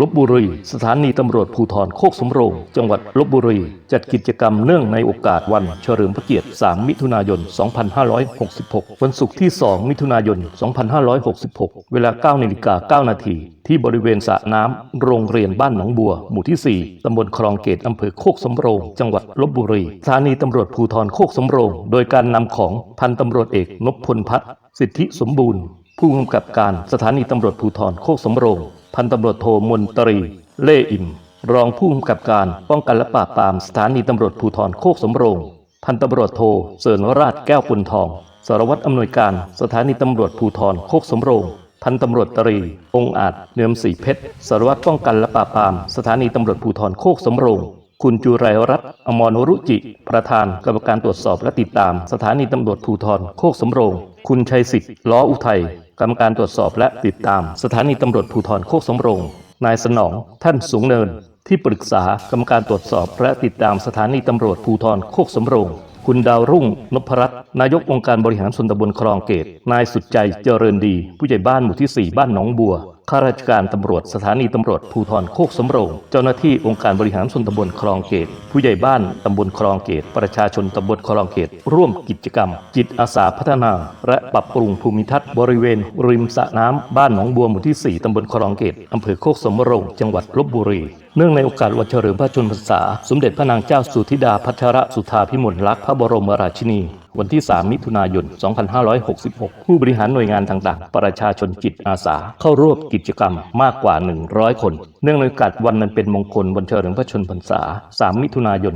ลบบุรี สถานีตำรวจภูธรโคกสำโรง จังหวัดลบบุรี จัดกิจกรรมเนื่องในโอกาสวันเฉลิมพระเกียรติ 3 มิถุนายน 2566 วันศุกร์ที่ 2 มิถุนายน 2566 เวลา 9นาฬิกา9นาทีที่บริเวณสระน้ำโรงเรียนบ้านหนองบัว หมู่ที่ 4 ตำบลคลองเกตอำเภอโคกสำโรง จังหวัดลบบุรี สถานีตำรวจภูธรโคกสำโรง โดยการนำของพันตำรวจเอกนพพลพัฒน์สิทธิสมบูรณ์ ผู้กำกับการสถานีตำรวจภูธรโคกสำโรง พันตำรวจโทมนตรี เล่อิมรองผู้กำกับการป้องกันและปราบปรามสถานีตำรวจภูธรโคกสำโรง พันตำรวจโทเสริญราชแก้วปุนทอง สารวัตรอำนวยการสถานีตำรวจภูธรโคกสำโรง พันตำรวจตรี องค์อาจเนือมศรีเพชร สารวัตรป้องกันและปราบปรามสถานีตำรวจภูธรโคกสำโรง คุณจุไรรัตน์อมรรุจิ ประธานกรรมการตรวจสอบและติดตาม สถานีตำรวจภูธรโคกสำโรง คุณชัยสิทธิ์ล้ออุทัยกรรมการตรวจสอบและติดตาม สถานีตำรวจภูธรโคกสำโรง นายสนอง ท่านสูงเนิน ที่ปรึกษากรรมการตรวจสอบและติดตามสถานีตำรวจภูธรโคกสำโรง คุณดาวรุ่งนพรัตน์นายกองค์การบริหารส่วนตำบลคลองเกต นายสุดใจเจริญดี ผู้ใหญ่บ้านหมู่ที่ 4 บ้านหนองบัว ข้าราชการตำรวจสถานีตำรวจภูธรโคกสำโรง เจ้าหน้าที่องค์การบริหารส่วนตำบลคลองเกต ผู้ใหญ่บ้านตำบลคลองเกต ประชาชนตำบลคลองเกต ร่วมกิจกรรม จิตอาสาพัฒนา และปรับปรุงภูมิทัศน์บริเวณ ริมสระน้ำบ้านหนองบัวหมู่ที่ 4ตำบลคลองเกตอำเภอโคกสำโรง จังหวัดลบบุรี เนื่องในโอกาสวันเฉลิมพระชนมพรรษา สมเด็จพระนางเจ้าสุธิดาพัชรสุธาพิมลลักษณ์พระบรมราชินี วันที่ 3 มิถุนายน 2566 ผู้บริหารหน่วยงานต่างๆ ประชาชนจิตอาสา เข้าร่วมกิจกรรมมากกว่า 100 คน เนื่องในโอกาสวันนั้นเป็นมงคลวันเฉลิมพระชนมพรรษา 3 มิถุนายน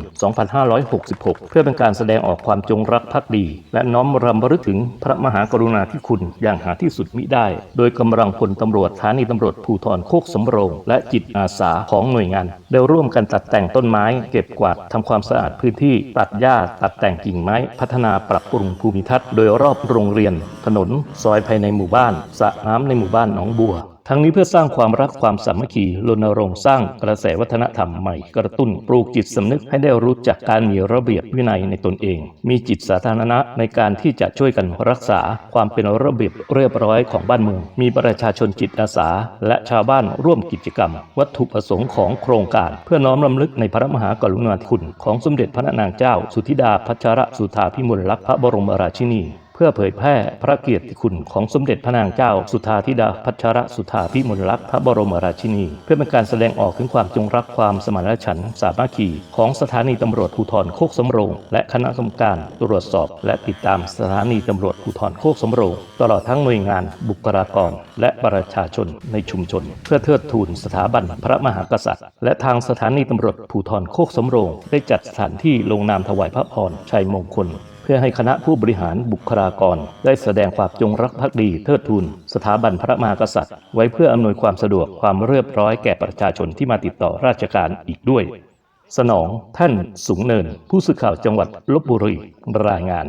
2566 เพื่อเป็นการแสดงออกความจงรักภักดี และน้อมรำลึกถึงพระมหากรุณาธิคุณอย่างหาที่สุดมิได้ โดยกำลังพลตำรวจสถานีตำรวจภูธรโคกสำโรงและจิตอาสาของหน่วยงาน ได้ร่วมกันตัดแต่งต้นไม้ เก็บกวาดทำความสะอาดพื้นที่ตัดหญ้าตัดแต่งกิ่งไม้พัฒนาปรับปรุงภูมิทัศน์โดยรอบโรงเรียน ถนน ซอยภายในหมู่บ้านสระน้ำในหมู่บ้านหนองบัว ทั้งนี้เพื่อสร้างความรักความสามัคคีรณรงค์สร้างกระแสวัฒนธรรมใหม่ กระตุ้นปลูกจิตสำนึกให้ได้รู้จักการมีระเบียบวินัยในตนเอง มีจิตสาธารณะในการที่จะช่วยกันรักษาความเป็นระเบียบเรียบร้อยของบ้านเมือง มีประชาชนจิตอาสา และชาวบ้านร่วมกิจกรรม วัตถุประสงค์ของโครงการ เพื่อน้อมรำลึกในพระมหากรุณาธิคุณ ของสมเด็จพระนางเจ้า สุธิดาพัชรสุธาพิมลลักษณ์พระบรมราชินี เพื่อเผยแพร่พระเกียรติคุณของสมเด็จพระนางเจ้า สุธาธิดาพัชรสุธาพิมลลักษณ์พระบรมราชินี เพื่อเป็นการแสดงออกถึงความจงรักความสมานฉันท์สามัคคีของสถานีตำรวจภูธรโคกสำโรง และคณะกรรมการตรวจสอบ และติดตามสถานีตำรวจภูธรโคกสำโรง ตลอดทั้งหน่วยงานบุคลากร และประชาชนในชุมชน เพื่อเทิดทูนสถาบันพระมหากษัตริย์ และทางสถานีตำรวจภูธรโคกสำโรง ได้จัดสถานที่ลงนามถวายพระพรชัยมงคล เพื่อให้คณะผู้บริหารบุคลากร ได้แสดงความจงรักภักดีเทิดทูนสถาบันพระมหากษัตริย์ ไว้เพื่ออำนวยความสะดวกความเรียบร้อยแก่ประชาชนที่มาติดต่อราชการอีกด้วย สนองท่านสูงเนิน ผู้สื่อข่าวจังหวัดลบบุรีรายงาน